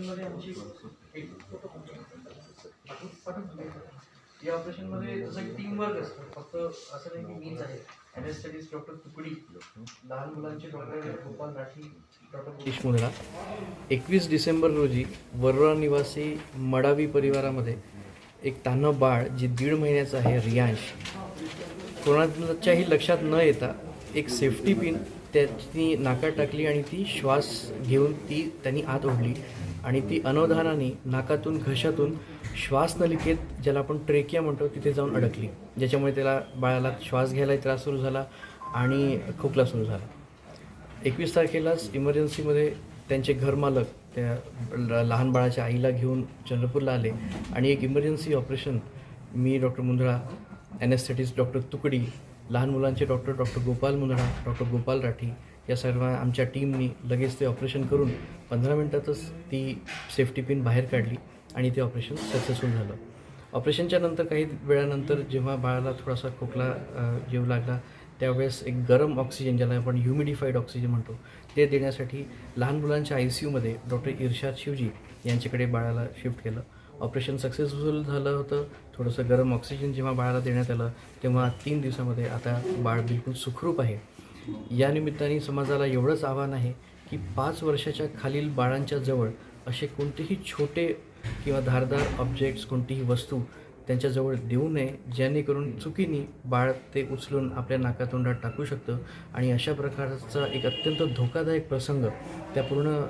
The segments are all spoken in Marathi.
ऑपरेशनमध्ये आमची एक पाठवून- पाठवून दिली. या ऑपरेशनमध्ये जसं की टीम वर्क असतं. फक्त असं नाही की मीच आहे. अनेस्थेटिस्ट डॉक्टर तुकडी लहान मुलांचे डॉक्टर गोपाल राठी डॉक्टर सतीश मुंद्रा एकवीस डिसेंबर रोजी वरोरा निवासी मडावी परिवारामध्ये एक तान्ह बाळ जे दीड महिन्याचं आहे रियांश. कोणाच्याही लक्षात न येता एक सेफ्टी पिन त्याची नाकात टाकली आणि ती श्वास घेऊन ती त्यांनी आत ओढली. आणि ती अनवधानाने नाकातून घशातून श्वासनलिकेत ज्याला आपण ट्रेकिया म्हणतो तिथे जाऊन अडकली. ज्याच्यामुळे त्याला बाळाला श्वास घ्यायला त्रास सुरू झाला आणि खोकला सुरू झाला. एकवीस तारखेलाच इमर्जन्सीमध्ये त्यांचे घरमालक त्या ल- लहान बाळाच्या आईला घेऊन चंद्रपूरला आले आणि एक इमर्जन्सी ऑपरेशन मी doctor Mundra anaesthetist doctor Tukdi लहान मुलांचे doctor doctor Gopal Mundra doctor Gopal Rathi या सर्व आमच्या टीमनी लगेच ते ऑपरेशन करून पंधरा मिनटातच ती सेफ्टी पिन बाहेर काढली आणि ते ऑपरेशन सक्सेसफुल झालं. ऑपरेशनच्या नंतर काही वेळानंतर जेव्हा बाळाला थोडासा खोकला येऊ लागला त्यावेळेस एक गरम ऑक्सिजन ज्याला आपण ह्युमिडिफाईड ऑक्सिजन म्हणतो ते देण्यासाठी लहान मुलांच्या आय सी यूमध्ये डॉक्टर इर्शाद शिवजी यांच्याकडे बाळाला शिफ्ट केलं. ऑपरेशन सक्सेसफुल झालं होतं. थोडंसं गरम ऑक्सिजन जेव्हा बाळाला देण्यात आलं तेव्हा तीन दिवसामध्ये आता बाळ बिलकुल सुखरूप आहे. या निमित्ताने समाजाला एवढंच आव्हान आहे की पाच वर्षाच्या खालील बाळांच्या जवळ असे कोणतेही छोटे किंवा धारदार ऑब्जेक्ट्स कोणतीही वस्तू त्यांच्याजवळ देऊ नये जेणेकरून चुकीने बाळ ते उचलून आपल्या नाकातोंडात टाकू शकतं. आणि अशा प्रकारचा एक अत्यंत धोकादायक प्रसंग त्या पूर्ण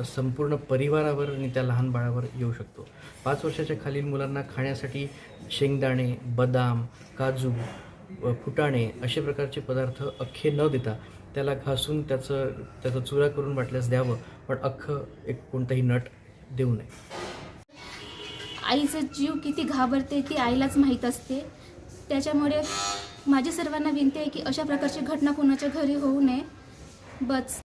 संपूर्ण परिवारावर आणि त्या लहान बाळावर येऊ शकतो. पाच वर्षाच्या खालील मुलांना खाण्यासाठी शेंगदाणे बदाम काजू फुटाणे असे प्रकारचे पदार्थ अख्खे न देता त्याला घासून त्याचं त्याचा चुरा करून वाटल्यास द्यावं. पण अख्खं एक कोणताही नट देऊ नये. आईचं जीव किती घाबरते ती आईलाच माहीत असते. त्याच्यामुळे माझ्या सर्वांना विनंती आहे की अशा प्रकारची घटना कोणाच्या घरी होऊ नये. बस.